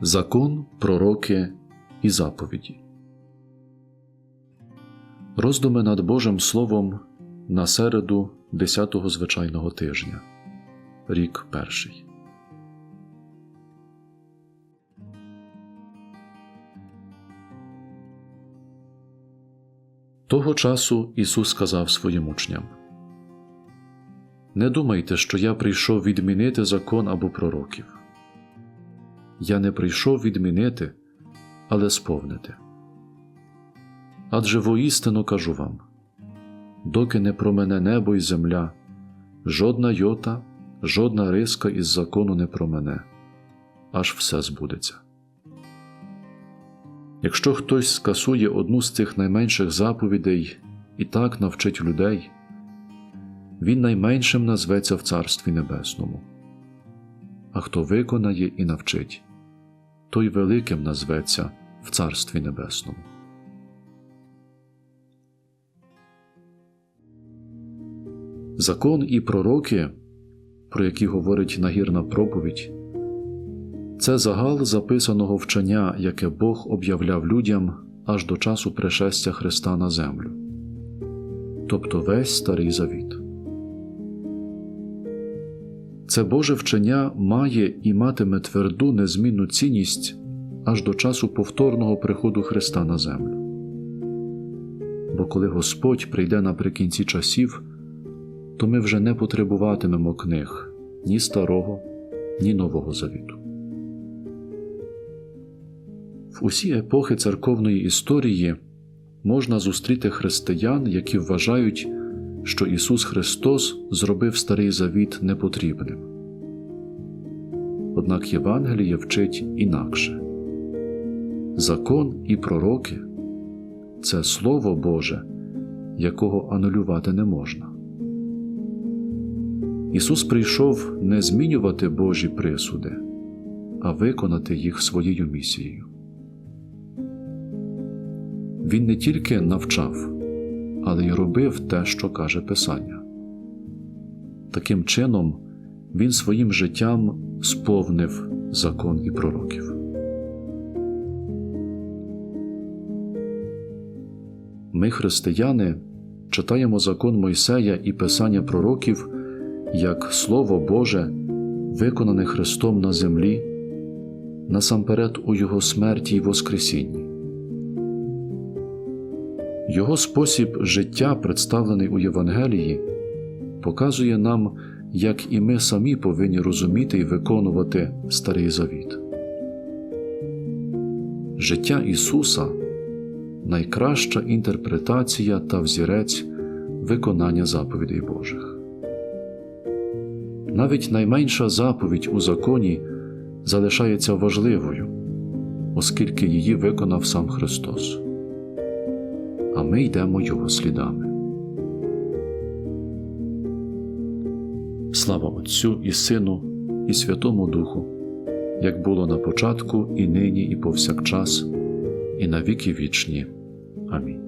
Закон, пророки і заповіді. Роздуми над Божим Словом на середу 10-го звичайного тижня. Рік перший. Того часу Ісус сказав своїм учням: Не думайте, що я прийшов відмінити закон або пророків. Я не прийшов відмінити, але сповнити. Адже воістину кажу вам доки не промене небо і земля, жодна йота, жодна риска із закону не промене, аж все збудеться. Якщо хтось скасує одну з цих найменших заповідей і так навчить людей, він найменшим назветься в Царстві Небесному, а хто виконає і навчить, той великим назветься в Царстві Небесному. Закон і пророки, про які говорить нагірна проповідь, це загал записаного вчення, яке Бог об'являв людям аж до часу пришестя Христа на землю, тобто весь Старий Завіт. Це Боже вчення має і матиме тверду незмінну цінність аж до часу повторного приходу Христа на землю. Бо коли Господь прийде наприкінці часів, то ми вже не потребуватимемо книг ні Старого, ні Нового Завіту. В усі епохи церковної історії можна зустріти християн, які вважають, що Ісус Христос зробив Старий Завіт непотрібним. Однак Євангеліє вчить інакше закон і пророки це Слово Боже, якого анулювати не можна. Ісус прийшов не змінювати Божі присуди, а виконати їх своєю місією. Він не тільки навчав, але й робив те, що каже Писання. Таким чином, Він своїм життям сповнив закон і пророків. Ми, християни, читаємо закон Мойсея і Писання пророків як Слово Боже, виконане Христом на землі, насамперед у Його смерті й Воскресінні. Його спосіб життя, представлений у Євангелії, показує нам, як і ми самі повинні розуміти і виконувати Старий Завіт. Життя Ісуса найкраща інтерпретація та взірець виконання заповідей Божих. Навіть найменша заповідь у законі залишається важливою, оскільки її виконав сам Христос. А ми йдемо Його слідами. Слава Отцю і Сину, і Святому Духу, як було на початку, і нині, і повсякчас, і на віки вічні. Амінь.